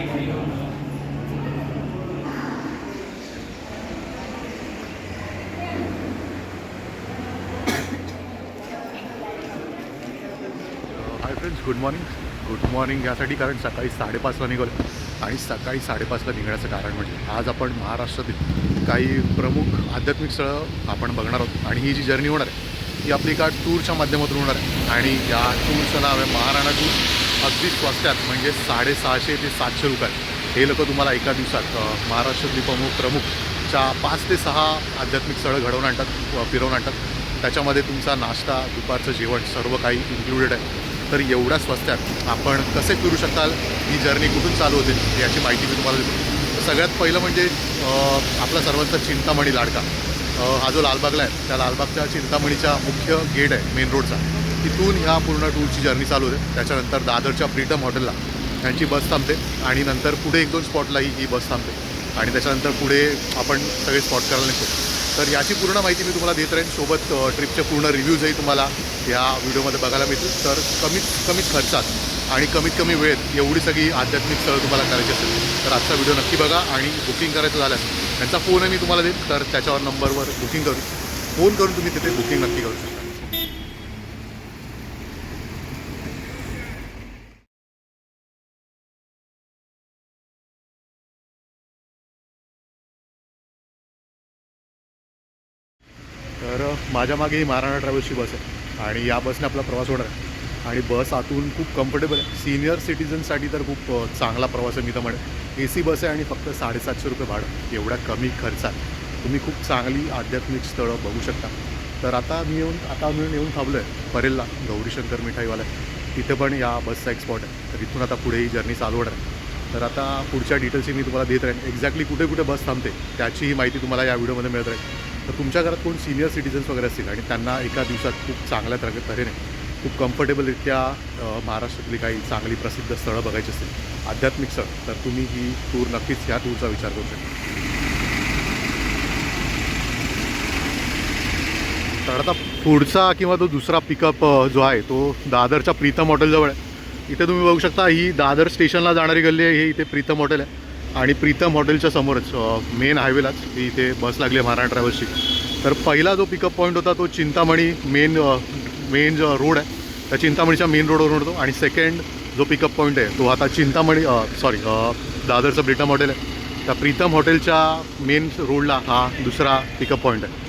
Hi friends good morning good morning यासाठी कारण सकाळी साडेपाचला निघालो आणि सकाळी साडेपाचला निघण्याचं कारण म्हणजे आज आपण महाराष्ट्रातील काही प्रमुख आध्यात्मिक स्थळं आपण बघणार आहोत. आणि ही जी जर्नी होणार आहे ही आपली एका टूरच्या माध्यमातून होणार आहे. आणि या टूरचं नाव आहे महाराणा टूर अगदी स्वस्त्यात म्हणजे साडेसहाशे ते सातशे रुपयात. हे लोक तुम्हाला एका दिवसात महाराष्ट्रातली प्रमुख प्रमुखच्या पाच ते सहा आध्यात्मिक स्थळं घडवून आणतात फिरवून आणतात. त्याच्यामध्ये तुमचा नाश्ता दुपारचं जेवण सर्व काही इन्क्लुडेड आहे. तर एवढ्या स्वस्त्यात आपण कसे फिरू शकाल? ही जर्नी कुठून चालू होते? याची माहिती मी तुम्हाला देतो. तर सगळ्यात पहिलं म्हणजे आपला सर्वांचा चिंतामणी लाडका. हा जो लालबागला आहे त्या लालबागच्या चिंतामणीचा मुख्य गेट आहे मेन रोडचा. तिथून ह्या पूर्ण टूरची जर्नी चालू होते. त्याच्यानंतर दादरच्या फ्रीडम हॉटेलला त्यांची बस थांबते आणि नंतर पुढे एक दोन स्पॉटलाही ही बस थांबते. आणि त्याच्यानंतर पुढे आपण सगळे स्पॉट करायला निघतो. तर याची पूर्ण माहिती मी तुम्हाला देत राहीन. सोबत ट्रिपचे पूर्ण रिव्ह्यूजही तुम्हाला या व्हिडिओमध्ये बघायला मिळतील. तर कमीत कमीत खर्चात आणि कमीत कमी वेळेत एवढी सगळी आध्यात्मिक स्थळं तुम्हाला करायची असेल तर आजचा व्हिडिओ नक्की बघा आणि बुकिंग करायचं झाल्यास त्यांचा फोनही मी तुम्हाला देईन. तर त्याच्यावर नंबरवर बुकिंग करू फोन करून तुम्ही तिथे बुकिंग नक्की करू शकता तर माझ्या मागे ही महाराणा ट्रॅव्हल्सची बस आहे. आणि या बसने आपला प्रवास होणार आहे. आणि बस आतून खूप कम्फर्टेबल आहे. सिनियर सिटीजनसाठी तर खूप चांगला प्रवास आहे मी तर म्हणेन. ए सी बस आहे आणि फक्त साडेसातशे रुपये भाडं. एवढ्या कमी खर्चात तुम्ही खूप चांगली आध्यात्मिक स्थळं बघू शकता. तर आता मी येऊन आता मी येऊन थांबलो आहे परेलला गौरीशंकर मिठाईवाला. तिथे पण या बसचा एक स्पॉट आहे. तर इथून आता पुढे ही जर्नी चालू होणार आहे. तर आता पुढच्या डिटेल्सही मी तुम्हाला देत राहीन. एक्झॅक्टली कुठे कुठे बस थांबते त्याचीही माहिती तुम्हाला या व्हिडिओमध्ये मिळत राहील. तर तुमच्या घरात कोण सिनियर सिटिझन्स वगैरे असतील आणि त्यांना एका दिवसात खूप चांगल्या तर तऱ्हेने खूप कम्फर्टेबलरित्या महाराष्ट्रातली काही चांगली प्रसिद्ध स्थळं बघायची असतील आध्यात्मिक स्थळ तर तुम्ही ही टूर नक्कीच ह्या टूरचा विचार करू शकता. तर आता पुढचा किंवा तो दुसरा पिकअप जो आहे तो दादरच्या प्रीतम हॉटेलजवळ आहे. इथे तुम्ही बघू शकता ही दादर स्टेशनला जाणारी गल्ली आहे हे इथे प्रीतम हॉटेल आहे. आणि प्रीतम हॉटेलच्या समोरच मेन हायवेलाच की इथे बस लागली आहे महाराणा ट्रॅव्हल्सची तर पहिला जो पिकअप पॉईंट होता तो चिंतामणी मेन मेन जो रोड आहे त्या चिंतामणीच्या मेन रोडवरून होतो. आणि सेकंड जो पिकअप पॉईंट आहे तो आता चिंतामणी सॉरी दादरचं ब्रिटम हॉटेल आहे. त्या प्रीतम हॉटेलच्या मेन रोडला हा दुसरा पिकअप पॉईंट आहे.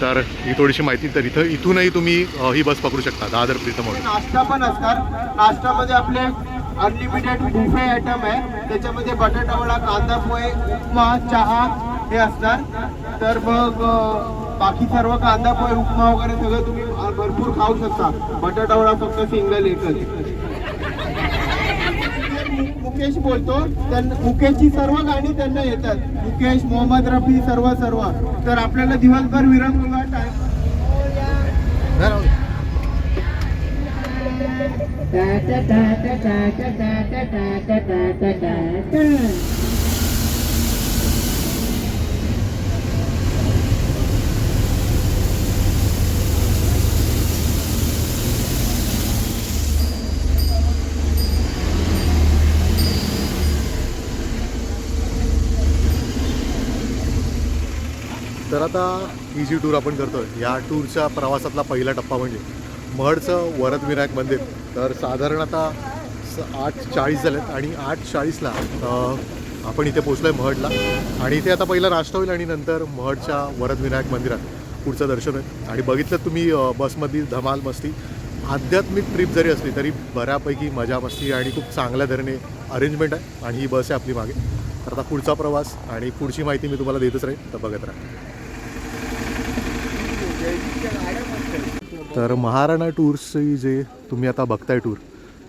तर ही थोडीशी माहिती तर इथं इथूनही तुम्ही ही बस पकडू शकता दादर प्रीतम हॉटेल. नाश्ता पण असणार. नाश्त्यामध्ये आपले अनलिमिटेड बुफे आयटम आहे. त्याच्यामध्ये बटाटा वडा कांदा पोहे उपमा चहा हे असणार. तर मग बाकी सर्व कांदा पोहे उपमा वगैरे सगळं तुम्ही भरपूर खाऊ शकता. बटाटा वडा फक्त सिंगल एकच मुकेश बोलतो त्यांना मुकेशची सर्व गाणी त्यांना येतात. मुकेश मोहम्मद रफी सर्व सर्व. तर आपल्याला दिवसभर विरंगुळा टाइम तर आता ही जी टूर आपण करतोय या टूरच्या प्रवासातला पहिला टप्पा म्हणजे महडचं वरद विनायक मंदिर. तर साधारण आता स आठ चाळीस झालेत आणि आठ चाळीसला आपण इथे पोचलो आहे महडला. आणि इथे आता पहिला नाश्ता होईल आणि नंतर महडच्या वरदविनायक मंदिरात पुढचं दर्शन होईल. आणि बघितलं तुम्ही बसमधील धमाल मस्ती. आध्यात्मिक ट्रिप जरी असली तरी बऱ्यापैकी मजा मस्ती आणि खूप चांगल्या तऱ्हेने अरेंजमेंट आहे आणि ही बस आहे आपली मागे. तर आता पुढचा प्रवास आणि पुढची माहिती मी तुम्हाला देतच राहील तर बघत राहा. तर महाराणा टूर्सची जे तुम्ही आता बघताय टूर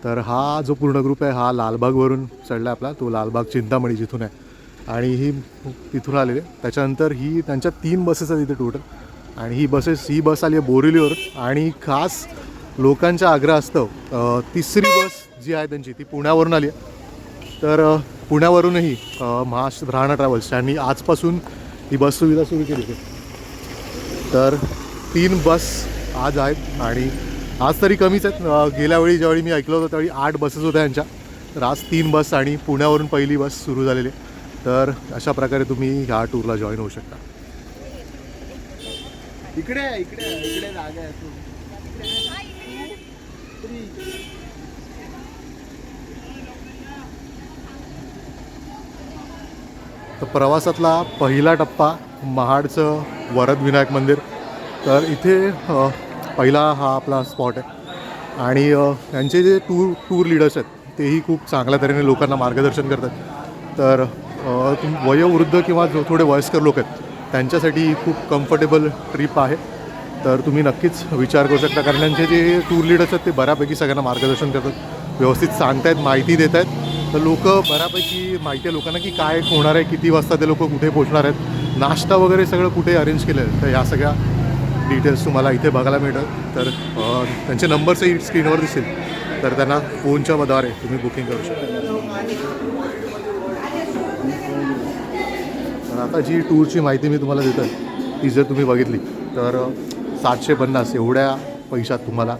तर हा जो पूर्ण ग्रुप आहे हा लालबागवरून चढला आपला. तो लालबाग चिंतामणी जिथून आहे. आणि ही तिथून आलेली आहे. त्याच्यानंतर ही त्यांच्या तीन बसेस आहेत इथे टोटल आणि ही बसेस ही बस आली आहे बोरिलीवर आणि खास लोकांच्या आग्रह असतं तिसरी बस जी आहे त्यांची ती पुण्यावरून आली आहे. तर पुण्यावरूनही महाश महाराष्ट्र राणा ट्रॅव्हल्स यांनी आजपासून ही बस सुविधा सुरू केली आहे. तर तीन बस आज आहेत आणि आज तरी कमीच आहेत. गेल्या वेळी ज्यावेळी मी ऐकलं होतं त्यावेळी आठ बसेस होत्या यांच्या. राज तीन बस आणि पुण्यावरून पहिली बस सुरू झालेली तर अशा प्रकारे तुम्ही ह्या टूरला जॉईन होऊ शकता. इकडे इकडे इकडे जागा आहे. तर प्रवासातला पहिला टप्पा महाडचं वरद विनायक मंदिर. तर इथे पहिला हा आपला स्पॉट आहे. आणि यांचे जे टूर टूर लिडर्स आहेत तेही खूप चांगल्या तऱ्हेने लोकांना मार्गदर्शन करतात. तर तुम वयोवृद्ध किंवा जो थोडे वयस्कर लोक आहेत त्यांच्यासाठी खूप कम्फर्टेबल ट्रिप आहे. तर तुम्ही नक्कीच विचार करू शकता कारण त्यांचे जे टूर लिडर्स आहेत ते बऱ्यापैकी सगळ्यांना मार्गदर्शन करतात. व्यवस्थित सांगतायत माहिती देत आहेत तर लोक बऱ्यापैकी माहिती आहे लोकांना की काय होणार आहे किती वाजता ते लोक कुठे पोहोचणार आहेत. नाश्ता वगैरे सगळं कुठे अरेंज केलं आहे. तर ह्या सगळ्या डिटेल्स तुम्हाला इथे बघायला मिळतात. तर त्यांचे नंबर्सही स्क्रीनवर दिसेल. तर त्यांना फोनच्या मधारे तुम्ही बुकिंग करू शकता. तर आता जी टूरची माहिती मी तुम्हाला देतो ती जर तुम्ही बघितली तर सातशे पन्नास एवढ्या पैशात तुम्हाला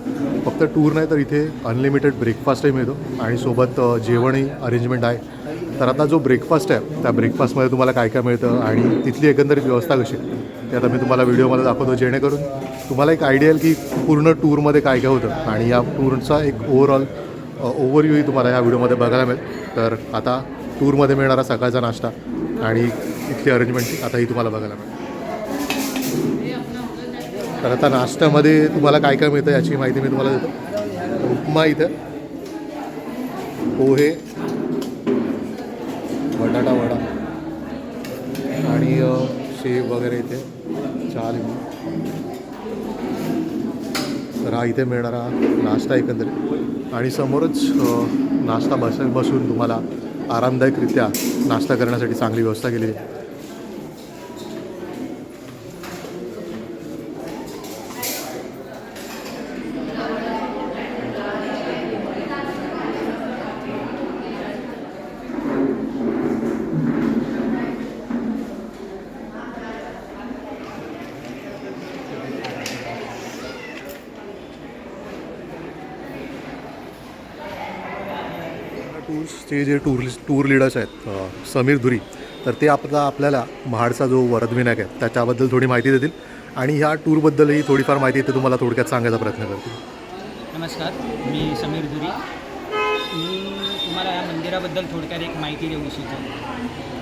फक्त टूर नाही तर इथे अनलिमिटेड ब्रेकफास्टही मिळतो. आणि सोबत जेवणही अरेंजमेंट आहे. तर आता जो ब्रेकफास्ट आहे त्या ब्रेकफास्टमध्ये तुम्हाला काय काय मिळतं आणि तिथली एकंदरीत व्यवस्था कशी? ते आता मी तुम्हाला व्हिडिओमध्ये दाखवतो जेणेकरून तुम्हाला एक आयडिया येईल की पूर्ण टूरमध्ये काय काय होतं. आणि या टूरचा एक ओव्हरऑल ओव्हरव्ह्यूही तुम्हाला या व्हिडिओमध्ये बघायला मिळेल. तर आता टूरमध्ये मिळणारा सकाळचा नाश्ता आणि इथली अरेंजमेंट आता ही तुम्हाला बघायला मिळेल. तर आता नाश्त्यामध्ये तुम्हाला काय काय मिळतं याची माहिती मी तुम्हाला देतो. उपमा इथं पोहे बटाटा वडा आणि अ, शेव वगैरे इथे. चहा तर हा इथे मिळणारा नाश्ता एकंदरीत. आणि समोरच नाश्ता बस बसून तुम्हाला आरामदायकरित्या नाश्ता करण्यासाठी चांगली व्यवस्था केलेली आहे. टूर्सचे जे टूर टूर लिडर्स आहेत समीर धुरी तर ते आपला आपल्याला महाडचा जो वरदविनायक आहे त्याच्याबद्दल थोडी माहिती देतील. आणि ह्या टूरबद्दलही थोडीफार माहिती ते तुम्हाला थोडक्यात सांगायचा प्रयत्न करतील. नमस्कार मी समीर धुरी. मी तुम्हाला या मंदिराबद्दल थोडक्यात एक माहिती देऊ इच्छितो.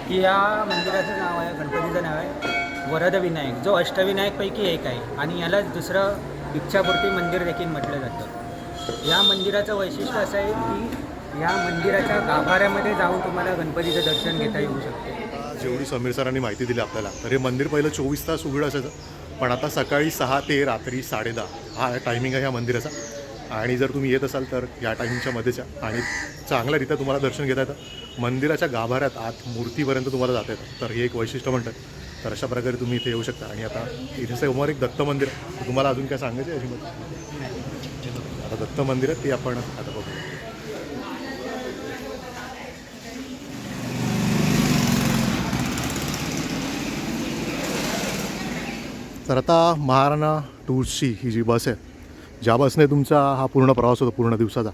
की या मंदिराचं नाव आहे गणपतीचं नाव आहे वरदविनायक जो अष्टविनायकपैकी एक आहे आणि यालाच दुसरं इच्छापूर्ती मंदिर देखील म्हटलं जातं. या मंदिराचं वैशिष्ट्य असं आहे की या मंदिराच्या गाभाऱ्यामध्ये जाऊन तुम्हाला गणपतीचं दर्शन घेता येऊ शकते. जेवढी समीर सरांनी माहिती दिली आपल्याला तर हे मंदिर पहिलं चोवीस तास उघडं असायचं. पण आता सकाळी सहा ते रात्री साडेदहा हा टायमिंग आहे या मंदिराचा. आणि जर तुम्ही येत असाल तर या टायमिंगच्या मध्येच आणि आणि चांगल्यारीत्या तुम्हाला दर्शन घेता येतं. मंदिराच्या गाभाऱ्यात आत मूर्तीपर्यंत तुम्हाला जाता येतं. तर हे एक वैशिष्ट्य म्हणतात. तर अशा प्रकारे तुम्ही इथे येऊ शकता. आणि आता इथे समोर एक दत्त मंदिर तुम्हाला अजून काय सांगायचं आहे याच्यामध्ये? आता दत्त मंदिर आहे ते आपण आता बघू तर आता महाराणा टूर्सची ही जी बस आहे ज्या बसने तुमचा हा पूर्ण प्रवास होतो पूर्ण दिवसाचा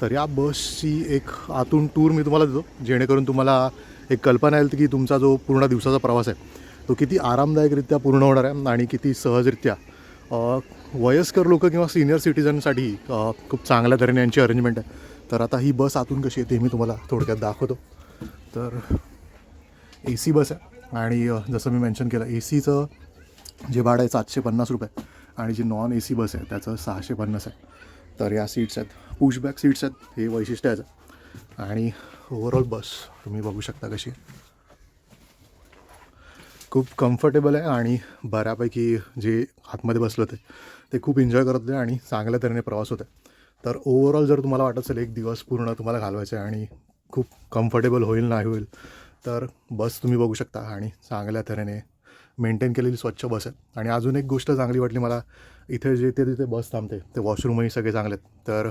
तर या बसची एक आतून टूर मी तुम्हाला देतो जेणेकरून तुम्हाला एक कल्पना येईल की तुमचा जो पूर्ण दिवसाचा प्रवास आहे तो किती आरामदायकरित्या पूर्ण होणार आहे आणि किती सहजरित्या वयस्कर लोक किंवा सिनियर सिटीजनसाठी खूप चांगल्या तऱ्हेने यांची अरेंजमेंट आहे. तर आता ही बस आतून कशी आहे ते मी तुम्हाला थोडक्यात दाखवतो. तर ए सी बस आहे आणि जसं मी मेन्शन केलं ए सीचं जे भाडं आहे सातशे पन्नास रुपये आणि जी नॉन ए सी बस आहे त्याचं सहाशे पन्नास आहे. तर या सीट्स आहेत. पुशबॅक सीट्स आहेत. हे वैशिष्ट्य आहे. आणि ओव्हरऑल बस तुम्ही बघू शकता कशी खूप कम्फर्टेबल आहे आणि बऱ्यापैकी जे आतमध्ये बसलं ते ते खूप एन्जॉय करत होते आणि चांगल्या तऱ्हेने प्रवास होते तर ओव्हरऑल जर तुम्हाला वाटत असेल एक दिवस पूर्ण तुम्हाला घालवायचं आहे आणि खूप कम्फर्टेबल होईल नाही होईल तर बस तुम्ही बघू शकता आणि चांगल्या तऱ्हेने मेंटेन केलेली स्वच्छ बस आहे. आणि अजून एक गोष्ट चांगली वाटली मला इथे जे ते तिथे बस थांबते ते वॉशरूमही सगळे चांगले आहेत. तर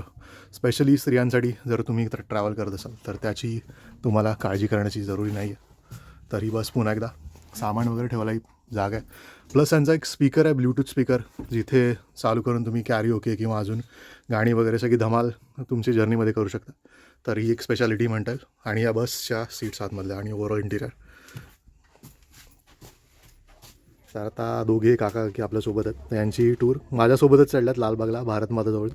स्पेशली स्त्रियांसाठी जर तुम्ही तर ट्रॅव्हल करत असाल तर त्याची तुम्हाला काळजी करण्याची जरुरी नाही आहे तर ही बस पुन्हा एकदा सामान वगैरे ठेवायला जागा आहे. प्लस त्यांचा एक स्पीकर आहे ब्ल्यूटूथ स्पीकर जिथे चालू करून तुम्ही कॅरी ओके किंवा अजून गाणी वगैरे सगळी धमाल तुमची जर्नीमध्ये करू शकता. तर ही एक स्पेशालिटी म्हणता येईल. आणि या बसच्या सीट्स आतमधल्या आणि ओव्हरऑल इंटिरियर तर आता दोघे काका की आपल्यासोबत आहेत यांची टूर माझ्यासोबतच चढल्यात लालबागला भारत माताजवळ.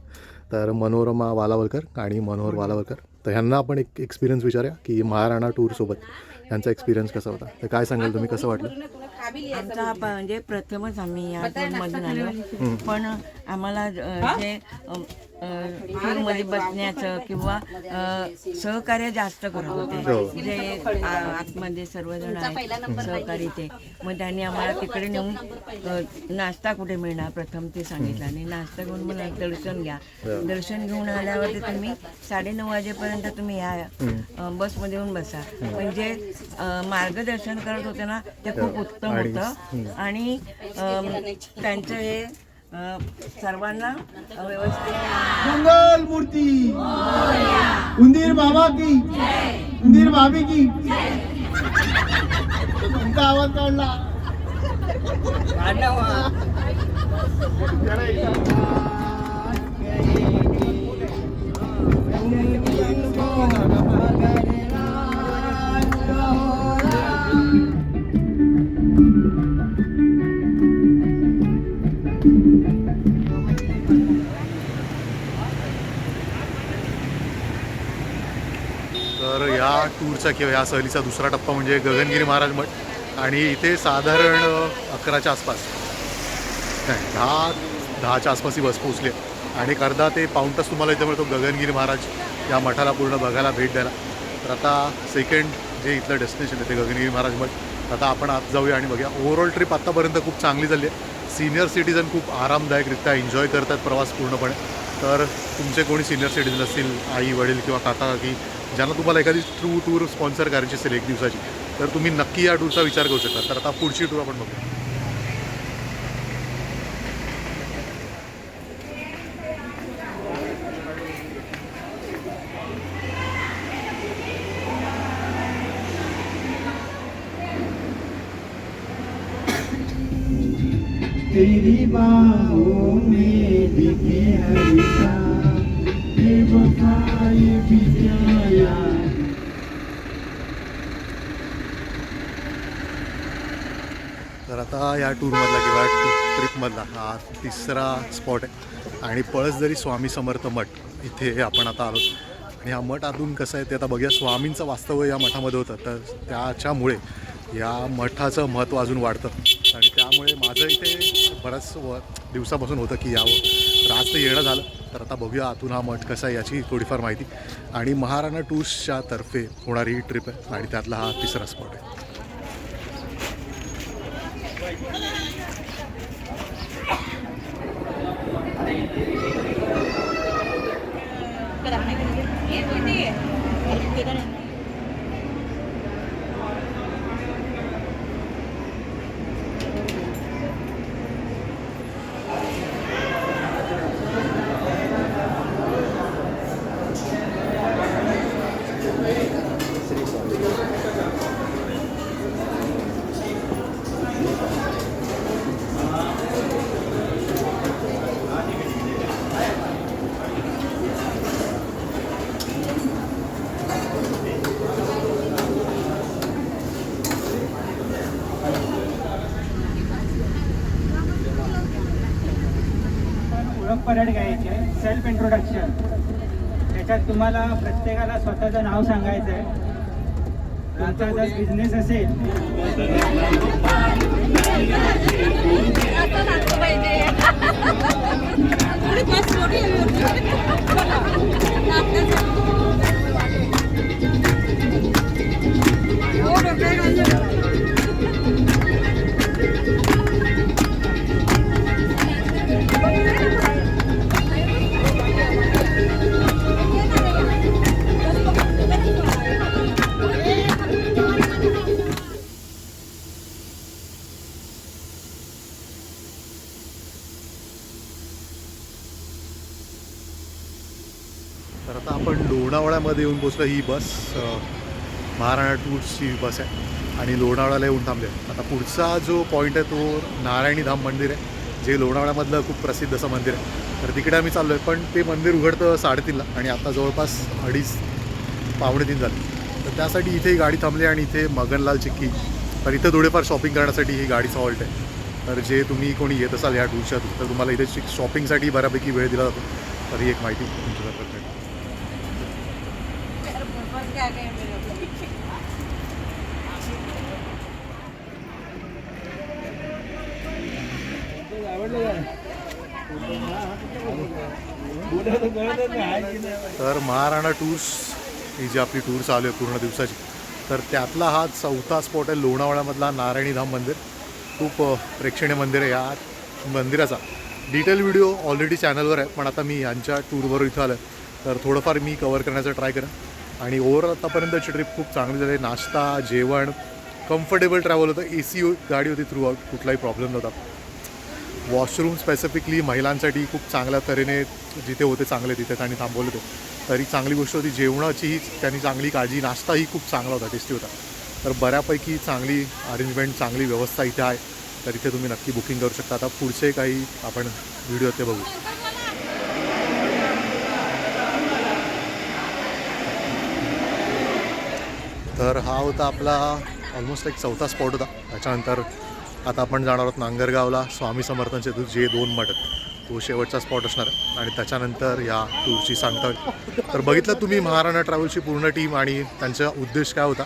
तर मनोरमा वालावलकर आणि मनोहर वालावलकर. तर ह्यांना आपण एक एक्सपिरियन्स विचारूया की महाराणा टूरसोबत यांचा एक्सपिरियन्स कसा होता? तर काय सांगाल तुम्ही? कसं वाटलं? आमचा हा म्हणजे प्रथमच आम्ही या टूरमधून आलो. पण आम्हाला जे टूरमध्ये बसण्याचं किंवा सहकार्य जास्त करत हो. होते जे आ- आतमध्ये सर्वजण आहेत सहकारी ते. मग त्यांनी आम्हाला तिकडे नेऊन नाश्ता कुठे मिळणार? प्रथम ते सांगितलं. आणि नाश्ता घेऊन मला दर्शन घ्या. दर्शन घेऊन आल्यावरती तुम्ही साडेनऊ वाजेपर्यंत तुम्ही या बसमध्ये येऊन बसा. म्हणजे मार्गदर्शन करत होते ना ते खूप उत्तम होतं. आणि त्यांचं हे सर्वांना व्यवस्थित मंगल मूर्ती उंदीर बाबा की। उंदीर भाभी की। तुमचा आवाज काढला. तर टूरचा किंवा या सहलीचा दुसरा टप्पा म्हणजे गगनगिरी महाराज मठ आणि इथे साधारण अकराच्या आसपास. नाही दहा दहाच्या आसपास ही बस पोचली आहे. आणि एक अर्धा ते पाऊण तास तुम्हाला इथे मिळतो गगनगिरी महाराज या मठाला पूर्ण बघायला भेट द्यायला. तर आता सेकंड जे इथलं डेस्टिनेशन आहे ते गगनगिरी महाराज मठ. आता आपण आत जाऊया आणि बघूया. ओव्हरऑल ट्रिप आत्तापर्यंत खूप चांगली झाली आहे. सिनियर सिटीजन खूप आरामदायकरित्या एन्जॉय करतात प्रवास पूर्णपणे. तर तुमचे कोणी सिनियर सिटीजन असतील आई वडील किंवा काका काकी ज्यांना तुम्हाला एखादी ट्रू टूर स्पॉन्सर करायची असेल एक दिवसाची तर तुम्ही नक्की या टूरचा विचार करू शकता. तर आता पुढची टूर आपण बघूया या टूरमधला किंवा ट्रिपमधला हा तिसरा स्पॉट आहे. आणि पळस जरी स्वामी समर्थ मठ इथे आपण आता आलो आणि हा मठ अजून कसं आहे ते आता बघूया. स्वामींचं वास्तव्य या मठामध्ये होतं तर त्याच्यामुळे या मठाचं महत्त्व अजून वाढतं. आणि त्यामुळे माझं इथे बऱ्याच व दिवसापासून होतं की यावं. तर आज ते येणं झालं तर आता बघूया आतून हा मठ कसा आहे याची थोडीफार माहिती. आणि महाराणा टूर्सच्या तर्फे होणारी ही ट्रिप आहे आणि त्यातला हा तिसरा स्पॉट आहे. ओळख सेल्फ इंट्रोडक्शन त्याच्यात तुम्हाला प्रत्येकाला स्वतःचं नाव सांगायचं आहे तुमचा जर बिझनेस असेल. तर लोणावळ्यामध्ये येऊन पोचलं ही बस. महाराणा टूर्सची बस आहे. आणि लोणावळ्याला येऊन थांबले. आता पुढचा जो पॉईंट आहे तो नारायणी धाम मंदिर आहे जे लोणावळ्यामधलं खूप प्रसिद्ध असं मंदिर आहे. तर तिकडे आम्ही चाललो आहे पण ते मंदिर उघडतं साडेतीनला. आणि आता जवळपास अडीच पावणे तीन झाले. तर त्यासाठी इथे ही गाडी थांबली आणि इथे मगनलाल चिक्की. तर इथं थोडेफार शॉपिंग करण्यासाठी ही गाडीचा हॉल्ट आहे. तर जे तुम्ही कोणी येत असाल या टूरच्या तर तुम्हाला इथे शॉपिंगसाठी बऱ्यापैकी वेळ दिला जातो. तर ही एक माहिती तर महाराणा टूर्स ही जी आपली टूर चालू आहे पूर्ण दिवसाची तर त्यातला हा चौथा स्पॉट आहे लोणावळ्यामधला नारायणी धाम मंदिर. खूप प्रेक्षणीय मंदिर आहे या मंदिराचा. डिटेल व्हिडिओ ऑलरेडी चॅनलवर आहे पण आता मी यांच्या टूरवर इथं आलं तर थोडंफार मी कवर करण्याचा ट्राय करेन. आणि ओव्हरऑल आतापर्यंतची ट्रिप खूप चांगली झाली. नाश्ता जेवण कम्फर्टेबल ट्रॅव्हल होतं. ए सी गाडी होती थ्रू आउट कुठलाही प्रॉब्लेम नव्हता. वॉशरूम स्पेसिफिकली महिलांसाठी खूप चांगल्या तऱ्हेने जिथे होते चांगले तिथे त्यांनी थांबवले होते. तरी चांगली गोष्ट होती जेवणाचीही त्यांनी चांगली काळजी नाश्ताही खूप चांगला होता टेस्टी होता. तर बऱ्यापैकी चांगली अरेंजमेंट चांगली व्यवस्था इथे आहे. तर इथे तुम्ही नक्की बुकिंग करू शकता. आता पुढचे काही आपण व्हिडिओ ते बघू. तर हा होता आपला ऑलमोस्ट एक चौथा स्पॉट होता. त्याच्यानंतर आता आपण जाणार आहोत नांगरगावला. स्वामी समर्थांचे दु- जे दोन मठ तो शेवटचा स्पॉट असणार आहे. आणि त्याच्यानंतर या टूरची सांगता होईल. तर बघितलं तुम्ही महाराणा ट्रॅव्हलची पूर्ण टीम आणि त्यांचा उद्देश काय होता.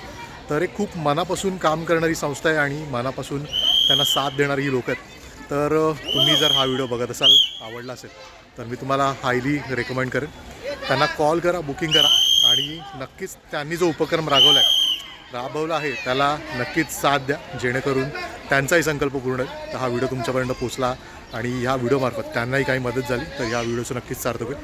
तर एक खूप मनापासून काम करणारी संस्था आहे आणि मनापासून त्यांना साथ देणारी ही लोक आहेत. तर तुम्ही जर हा व्हिडिओ बघत असाल आवडला असेल तर मी तुम्हाला हायली रेकमेंड करेन. त्यांना कॉल करा बुकिंग करा. आणि नक्कीच त्यांनी जो उपक्रम राबवला आहे राबवला आहे. त्याला नक्कीच साथ द्या जेणेकरून त्यांचाही संकल्प पूर्ण तर हा व्हिडिओ तुमच्यापर्यंत पोचला आणि ह्या व्हिडिओमार्फत त्यांनाही काही मदत झाली तर या व्हिडिओचं नक्कीच सार्थक होईल.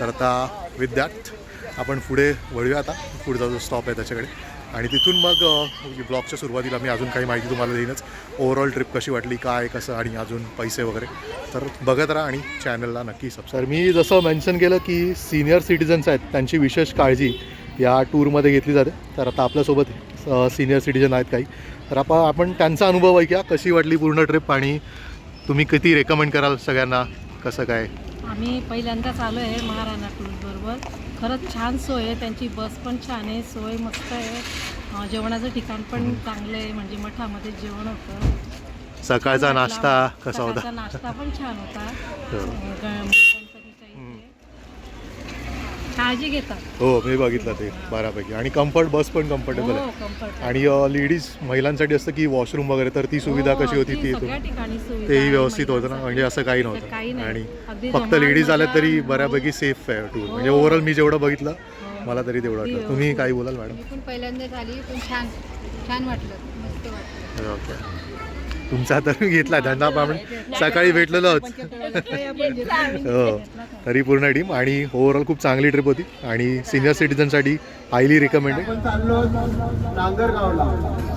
तर आता विथ दॅट आपण पुढे वळूया आता. पुढचा जो स्टॉप आहे त्याच्याकडे. आणि तिथून मग ब्लॉगच्या म्हणजे सुरुवातीला मी अजून काही माहिती तुम्हाला देईनच. ओव्हरऑल ट्रिप कशी वाटली काय कसं आणि अजून पैसे वगैरे. तर बघत राहा आणि चॅनलला नक्की सबस्क्राईब मी जसं मेन्शन केलं की सिनियर सिटिझन्स आहेत त्यांची विशेष काळजी या टूरमध्ये घेतली जाते. तर आता आपल्यासोबत सिनियर सिटीजन आहेत काही. तर आपण आपण त्यांचा अनुभव ऐकूया. कशी वाटली पूर्ण ट्रिप आणि तुम्ही किती रेकमेंड कराल सगळ्यांना? कसं काय? आम्ही पहिल्यांदाच आलो आहे महाराणा टूर बरोबर. खरंच छान सोय आहे. त्यांची बस पण छान आहे. सोय मस्त आहे. जेवणाचं ठिकाण पण चांगलं आहे. म्हणजे मठामध्ये जेवण होतं. सकाळचा नाश्ता कसा होता? नाश्ता पण छान होता हो. अं, ग- गणपतीच्या इथे काळजी घेतात. हो मी बघितलं ते बऱ्यापैकी आणि कम्फर्ट बस पण कम्फर्टेबल हो आहे. आणि लेडीज महिलांसाठी असतं की वॉशरूम वगैरे तर ती सुविधा कशी होती ती हो, सगळ्या ठिकाणी सुविधा तेही आहे व्यवस्थित होतं ना. म्हणजे असं काही नव्हतं. आणि फक्त लेडीज आल्या तरी हो. बऱ्यापैकी सेफ आहे टूर म्हणजे हो. ओव्हरऑल मी जेवढं बघितलं हो. मला तरी तेवढं वाटलं. तुम्ही काही बोलाल मॅडम मी पण पहिल्यांदाच आली पण छान छान वाटलं. मस्त वाटलं. ओके तुमचा तर घेतला त्यांना आपण सकाळी भेटलेलो आहोत. हो तरी पूर्ण टीम आणि ओव्हरऑल खूप चांगली ट्रिप होती आणि सिनियर सिटीजनसाठी हायली रिकमेंडेड चाललो नांगरगावला.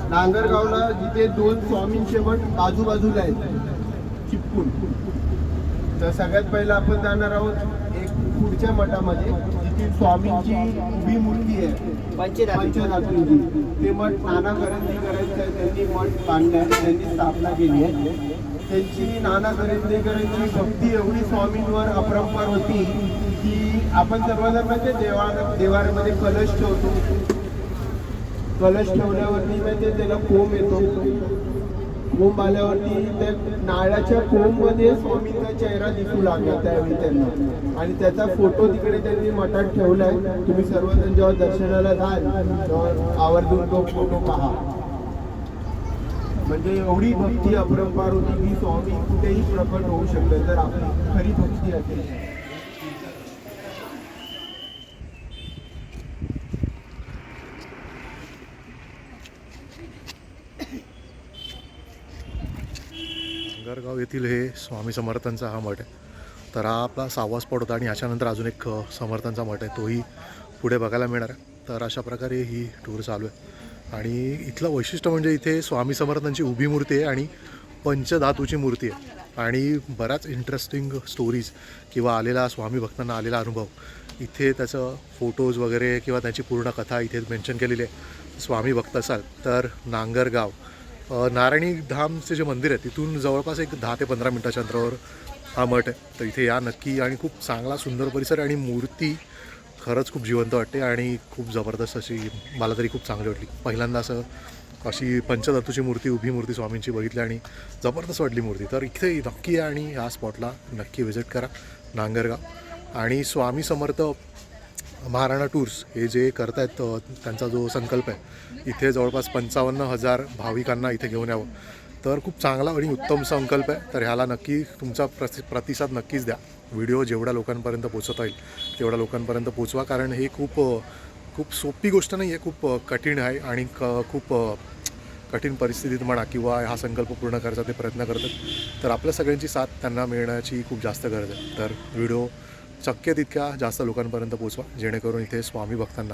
नांगरगावला जिथे दोन स्वामींचे मठ बाजूबाजूला आहेत. चिपकून. तर सगळ्यात पहिलं आपण जाणार आहोत पुढच्या मठामध्ये जिथे स्वामींची उभी मूर्ती आहे. पंचधातूंची ते मठ नाना करंदीकर करायचं त्यांनी मठ बांधले त्यांनी स्थापना केली आहे. त्यांची नाना करंदीकरांची भक्ती एवढी स्वामींवर अपरंपार होती की आपण सर्वजण म्हणजे देवा देवाऱ्यामध्ये कलश ठेवतो. कलश ठेवल्यावरती म्हणजे त्याला कोंब येतो. कोंब आल्यावरती त्या नाळाच्या कोंबमध्ये स्वामींचा चेहरा दिसू लागला त्यावेळी त्यांना. आणि त्याचा फोटो तिकडे त्यांनी मठात ठेवलाय. तुम्ही सर्वजण जेव्हा दर्शनाला जाल तेव्हा आवर्जून तो फोटो पहा. म्हणजे एवढी भक्ती अपरंपार होती की स्वामी कुठेही प्रकट होऊ शकले तर आपली खरी भक्ती असेल. गरगाव येथील हे स्वामी समर्थांचा हा मठ आहे. तर हा आपला सहावा स्पॉट होता आणि याच्यानंतर अजून एक समर्थांचा मठ आहे. तोही पुढे बघायला मिळणार आहे. तर अशा प्रकारे ही टूर चालू आहे. आणि इथलं वैशिष्ट्य म्हणजे इथे स्वामी समर्थांची उभी मूर्ती आहे आणि पंचधातूची मूर्ती आहे. आणि बऱ्याच इंटरेस्टिंग स्टोरीज किंवा आलेला स्वामी भक्तांना आलेला अनुभव. इथे त्याचं फोटोज वगैरे किंवा त्याची पूर्ण कथा इथे मेन्शन केलेली आहे. स्वामी भक्त असाल तर नांगरगाव नारायणी धामचे जे मंदिर आहे तिथून जवळपास एक दहा ते पंधरा मिनटाच्या अंतरावर हा मठ आहे. तर इथे या नक्की आणि खूप चांगला सुंदर परिसर आणि मूर्ती खरंच खूप जिवंत वाटते आणि खूप जबरदस्त अशी मला तरी खूप चांगली वाटली. पहिल्यांदा असं अशी पंचधातूची मूर्ती उभी मूर्ती स्वामींची बघितली आणि जबरदस्त वाटली मूर्ती. तर इथे नक्की आणि ह्या स्पॉटला नक्की व्हिजिट करा नांगरगाव. आणि स्वामी समर्थ महाराणा टूर्स हे जे करत आहेत त्यांचा जो संकल्प आहे इथे जवळपास पंचावन्न हजार भाविकांना इथे घेऊन यावं. तर खूप चांगला आणि उत्तम संकल्प आहे. तर ह्याला नक्की तुमचा प्रति प्रतिसाद नक्कीच द्या. व्हिडिओ जेवढ्या लोकांपर्यंत पोचवता येईल तेवढ्या लोकांपर्यंत पोचवा कारण हे खूप खूप सोपी गोष्ट नाही आहे खूप कठीण आहे आणि क खूप कठीण परिस्थितीत म्हणा किंवा हा संकल्प पूर्ण करायचा ते प्रयत्न करतात. तर आपल्या सगळ्यांची साथ त्यांना मिळण्याची खूप जास्त गरज आहे. तर व्हिडिओ शक्य तितक्या जास्त लोकांपर्यंत पोचवा जेणेकरून इथे स्वामी भक्तांना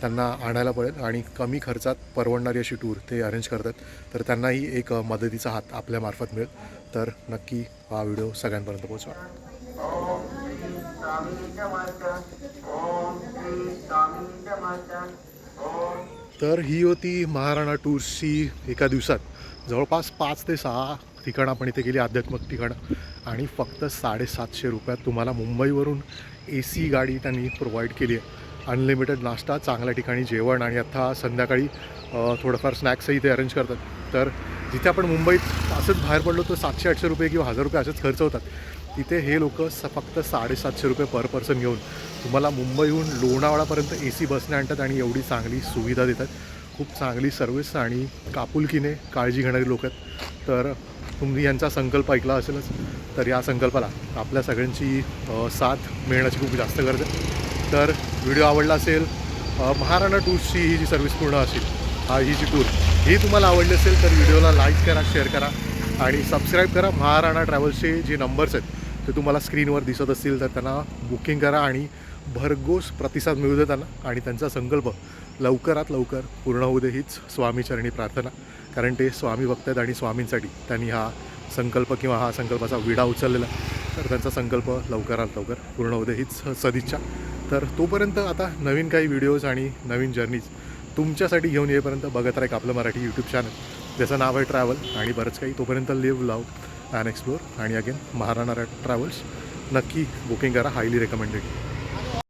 त्यांना आणायला पडेल आणि कमी खर्चात परवडणारी अशी टूर ते अरेंज करतात. तर त्यांनाही एक मदतीचा हात आपल्यामार्फत मिळेल. तर नक्की हा व्हिडिओ सगळ्यांपर्यंत पोचवा. तर ही होती महाराणा टूर्सची एका दिवसात. जवळपास पाच ते सहा ठिकाणं आपण इथे गेली आध्यात्मिक ठिकाणं. आणि फक्त साडेसातशे रुपयात तुम्हाला मुंबईवरून ए सी गाडी त्यांनी प्रोव्हाइड केली आहे. अनलिमिटेड नाश्ता चांगल्या ठिकाणी जेवण आणि आता संध्याकाळी थोडंफार स्नॅक्सही ते अरेंज करतात. तर जिथे आपण मुंबईत असंच बाहेर पडलो तर सातशे आठशे रुपये किंवा हजार रुपये असेच खर्च होतात. तिथे हे लोक स फक्त साडेसातशे रुपये पर पर्सन घेऊन तुम्हाला मुंबईहून लोणावळापर्यंत ए सी बसने आणतात आणि एवढी चांगली सुविधा देतात. खूप चांगली सर्विस आणि कापुलकीने काळजी घेणारी लोक आहेत. तर तुम्ही यांचा संकल्प ऐकला असेलच तर या संकल्पाला आपल्या सगळ्यांची साथ मिळण्याची खूप जास्त गरज आहे. तर व्हिडिओ आवडला असेल महाराणा टूर्सची ही जी सर्व्हिस पूर्ण असेल हा ही जी टूर ही तुम्हाला आवडली असेल तर व्हिडिओला लाईक करा शेअर करा आणि सबस्क्राईब करा. महाराणा ट्रॅव्हल्सचे जे नंबर्स आहेत ते तुम्हाला स्क्रीनवर दिसत असतील तर त्यांना बुकिंग करा आणि भरघोस प्रतिसाद मिळू दे त्यांना. आणि त्यांचा संकल्प लवकरात लवकर पूर्ण होऊ दे हीच स्वामीचरणी प्रार्थना. कारण ते स्वामी भक्त आहेत आणि स्वामींसाठी त्यांनी हा संकल्प किंवा हा संकल्पाचा विडा उचललेला. तर त्यांचा संकल्प लवकरात लवकर पूर्ण होते हीच सदिच्छा. तर तोपर्यंत आता नवीन काही व्हिडिओज आणि नवीन जर्नीज तुमच्यासाठी घेऊन येईपर्यंत बघत राहा एक आपलं मराठी यूट्यूब चॅनल ज्याचं नाव आहे ट्रॅव्हल आणि बरंच काही तोपर्यंत लिव्ह लव अँड एक्सप्लोर आणि अगेन महाराणा ट्रॅव्हल्स. नक्की बुकिंग करा हायली रेकमेंडेड